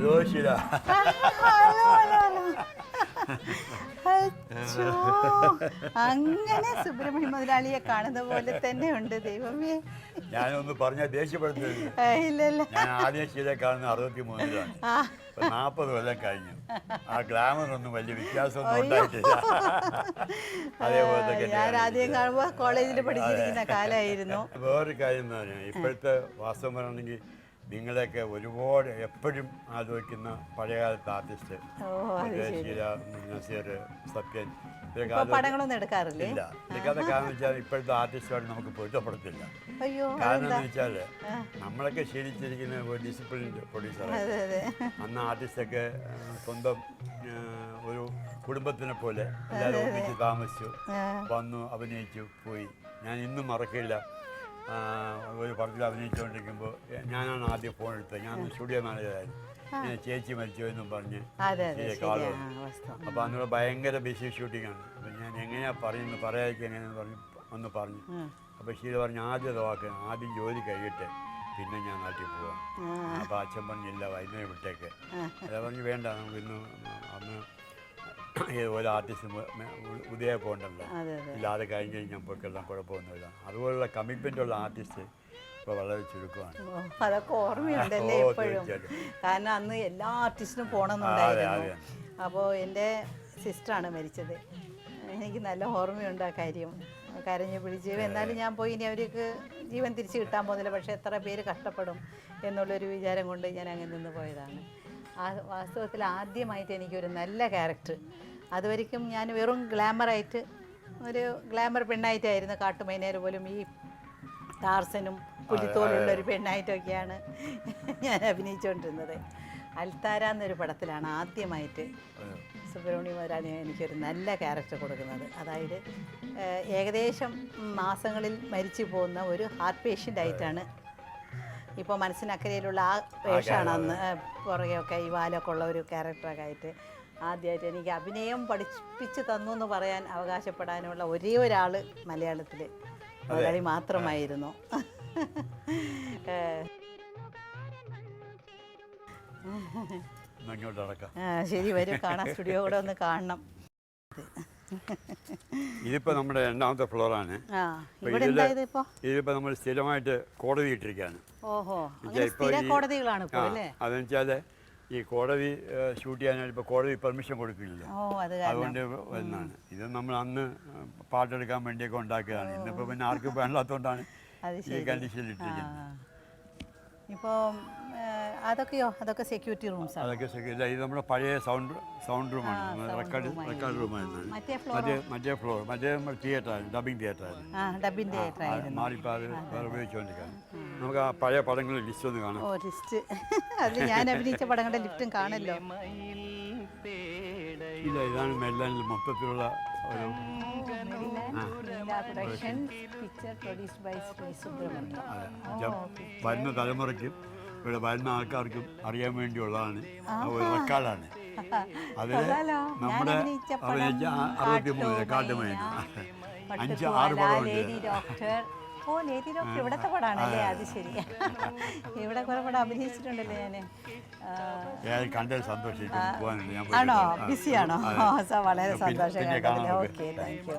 hallo. അങ്ങനെ സുബ്രഹ്മണ്യ മുതലാളിയെ കാണുന്ന പോലെ തന്നെ ഉണ്ട് ദൈവമേ. ഞാനൊന്ന് പറഞ്ഞ ദേഷ്യപ്പെടുത്തുന്നു ഞാൻ ആദ്യം ശീല കാണുന്ന അറുപത്തി മൂന്നിലാണ് ആ. ഇപ്പൊ നാൽപ്പത് കൊല്ലം കഴിഞ്ഞു. ആ ഗ്ലാമറൊന്നും വലിയ വ്യത്യാസമൊന്നും ഉണ്ടായിട്ടില്ല. അതേപോലെ ഞാൻ ആദ്യം കാണുമ്പോൾ കോളേജിൽ പഠിച്ചിരിക്കുന്ന കാലമായിരുന്നു. വേറൊരു കാര്യം എന്ന് പറഞ്ഞാൽ ഇപ്പോഴത്തെ വാസ്തവം പറയണമെങ്കിൽ നിങ്ങളെയൊക്കെ ഒരുപാട് എപ്പോഴും ആലോചിക്കുന്ന പഴയകാലത്തെ ആർട്ടിസ്റ്റ് ശീല നസീർ സത്യൻ. പടങ്ങളൊന്നും എടുക്കാറില്ലേ? ഇല്ല. ഇതൊക്കെ കാരണം വെച്ചാൽ ഇപ്പോഴത്തെ ആർട്ടിസ്റ്റുമായിട്ട് നമുക്ക് പൊരുത്തപ്പെടത്തില്ല. കാരണം എന്ന് വെച്ചാൽ നമ്മളൊക്കെ ശീലിച്ചിരിക്കുന്ന ഒരു ഡിസിപ്ലിൻ പ്രൊഡ്യൂസറാണ് അന്ന് ആർട്ടിസ്റ്റൊക്കെ സ്വന്തം ഒരു കുടുംബത്തിനെ പോലെ എല്ലാവരും ഒന്നിച്ച് താമസിച്ചു വന്നു അഭിനയിച്ചു പോയി. ഞാൻ ഇന്നും മറക്കില്ല. ഒരു പടത്തിൽ അഭിനയിച്ചുകൊണ്ടിരിക്കുമ്പോൾ ഞാനാണ് ആദ്യം ഫോൺ എടുത്തത്. ഞാൻ സ്റ്റുഡിയോ മാനേജറായിരുന്നു ചേച്ചി മരിച്ചു എന്നും പറഞ്ഞ്. അപ്പോൾ അന്ന് ഭയങ്കര ബിസി ഷൂട്ടിംഗ് ആണ്. അപ്പം ഞാൻ എങ്ങനെയാ പറയുന്നത് പറയാതിരിക്കുക എങ്ങനെയാന്ന് പറഞ്ഞു ഒന്ന് പറഞ്ഞു. അപ്പോൾ ശീല പറഞ്ഞു ആദ്യം വാക്ക് ആദ്യം ജോലി കഴിയട്ടെ പിന്നെ ഞാൻ നാട്ടിൽ പോവാം. അപ്പോൾ അച്ഛൻ പറഞ്ഞില്ല വൈകുന്നേരം വിട്ടേക്ക്. അതാ പറഞ്ഞു വേണ്ട നമുക്ക് ഇന്ന് അന്ന് ഒരു ആർട്ടിസ്റ്റ് ഉദയ പോകണ്ടല്ലോ ഇല്ലാതെ കഴിഞ്ഞ് കഴിഞ്ഞാൽ പോയിക്കെല്ലാം കുഴപ്പമൊന്നുമില്ല. അതുപോലുള്ള കമ്മിറ്റ്മെന്റ് ഉള്ള ആർട്ടിസ്റ്റ് ഇപ്പോൾ വളരെ ചുരുക്കമാണ്. അതൊക്കെ ഓർമ്മയുണ്ടല്ലേ എപ്പോഴും? കാരണം അന്ന് എല്ലാ ആർട്ടിസ്റ്റിനും പോകണമെന്നുണ്ടായിരുന്നു. അപ്പോൾ എന്റെ സിസ്റ്ററാണ് മരിച്ചത്. എനിക്ക് നല്ല ഓർമ്മയുണ്ട് ആ കാര്യം. കരഞ്ഞു പിടിച്ച് എന്നാലും ഞാൻ പോയി ഇനി അവർക്ക് ജീവൻ തിരിച്ചു കിട്ടാൻ പോകുന്നില്ല. പക്ഷേ എത്ര പേര് കഷ്ടപ്പെടും എന്നുള്ളൊരു വിചാരം കൊണ്ട് ഞാൻ അങ്ങനെ നിന്ന് പോയതാണ്. ആ വാസ്തവത്തിൽ ആദ്യമായിട്ട് എനിക്കൊരു നല്ല ക്യാരക്ടർ. അതുവരിക്കും ഞാൻ വെറും ഗ്ലാമറായിട്ട് ഒരു ഗ്ലാമർ പെണ്ണായിട്ടായിരുന്നു കാട്ടുമൈനേര് പോലും ഈ ടാർസനും പുലിത്തോലുള്ള ഒരു പെണ്ണായിട്ടൊക്കെയാണ് ഞാൻ അഭിനയിച്ചുകൊണ്ടിരുന്നത്. അൽത്താര എന്നൊരു പടത്തിലാണ് ആദ്യമായിട്ട് സുബ്രഹ്മണ്യ മുതലാളി എനിക്കൊരു നല്ല ക്യാരക്ടർ കൊടുക്കുന്നത്. അതായത് ഏകദേശം മാസങ്ങളിൽ മരിച്ചു പോകുന്ന ഒരു ഹാർട്ട് പേഷ്യന്റ് ആയിട്ടാണ് ഇപ്പോൾ മനസ്സിനക്കരയിലുള്ള ആ വേഷമാണ് അന്ന് പുറകെയൊക്കെ ഈ വാലൊക്കെ ഉള്ള ഒരു ക്യാരക്ടറൊക്കെ ആയിട്ട് ആദ്യമായിട്ട് എനിക്ക് അഭിനയം പഠിപ്പിച്ച് തന്നു എന്ന് പറയാൻ അവകാശപ്പെടാനുള്ള ഒരേ ഒരാൾ മലയാളത്തിൽ മലയാളി മാത്രമായിരുന്നു. ശരി വരും കാണാം സ്റ്റുഡിയോ കൂടെ ഒന്ന് കാണണം. ഇതിപ്പോൾ നമ്മുടെ രണ്ടാമത്തെ ഫ്ലോറാണ്. ഇപ്പൊ? ഇതിപ്പോൾ നമ്മൾ സ്ഥിരമായിട്ട് കോടതി ഇട്ടിരിക്കുകയാണ്. സ്ഥിര ഈ- കോടതികളാണ് അല്ലേ? അതെന്ന് വെച്ചാൽ ഈ കോടതി ഷൂട്ട് ചെയ്യാനായിട്ട് ഇപ്പോൾ കോടതി പെർമിഷൻ കൊടുക്കില്ല അതുകൊണ്ട് വരുന്നതാണ് ഇത് നമ്മൾ അന്ന് പാട്ടെടുക്കാൻ വേണ്ടിയൊക്കെ ഉണ്ടാക്കിയതാണ് ഇന്നിപ്പോൾ പിന്നെ ആർക്കും വേണ്ടാത്തതുകൊണ്ടാണ് അത് ഈ കണ്ടീഷനിൽ ഇട്ടിരിക്കുന്നത്. ഇപ്പോൾ അതൊക്കെയോ? അതൊക്കെ സെക്യൂരിറ്റി റൂംസ് ആണ് അതൊക്കെ സെക്യൂരിറ്റി ഇത് നമ്മുടെ പഴയ സൗണ്ട് സൗണ്ട് റൂമാണ് റെക്കോർഡ് റെക്കോർഡ് റൂമായിരുന്നു മറ്റേ ഫ്ലോർ മറ്റേ മറ്റേ ഫ്ലോർ മറ്റേ തിയേറ്റർ ആയിരുന്നു ഡബിംഗ് തിയേറ്റർ ആയിരുന്നു. ആ തിയേറ്റർ ആയിരുന്നു. മാറിപ്പോൾ അത്. വേറെ ഉപയോഗിച്ചുകൊണ്ടിരിക്കുകയാണ്. നമുക്ക് ആ പഴയ പടങ്ങളുടെ ലിസ്റ്റ് ഒന്ന് കാണാം. ഓ ലിസ്റ്റ് അതിൽ ഞാൻ അഭിനയിച്ച പടങ്ങളുടെ ലിസ്റ്റും കാണല്ലോ. ഇല്ല ഇതാണ് മെല്ലാനിൽ മൊത്തത്തിലുള്ള ഒരു വരുന്ന തലമുറയ്ക്കും ഇവിടെ വരുന്ന ആൾക്കാർക്കും അറിയാൻ വേണ്ടിയുള്ളതാണ്. ഒരു റെക്കോർഡാണ്. അതിൽ നമ്മുടെ അറുപത്തി മൂന്ന് കാട്ടുമൈന അഞ്ച് ആറ് പടമുണ്ട് ഓ ലേഡി ഡോക്ടർ ഇവിടത്തെ പടാണല്ലേ? അത് ശരി. ഇവിടെ കുറെ പടം അഭിനയിച്ചിട്ടുണ്ടല്ലോ ഞാൻ ആണോ. ബിസിയാണോ? വളരെ സന്തോഷം ഓക്കെ താങ്ക് യു.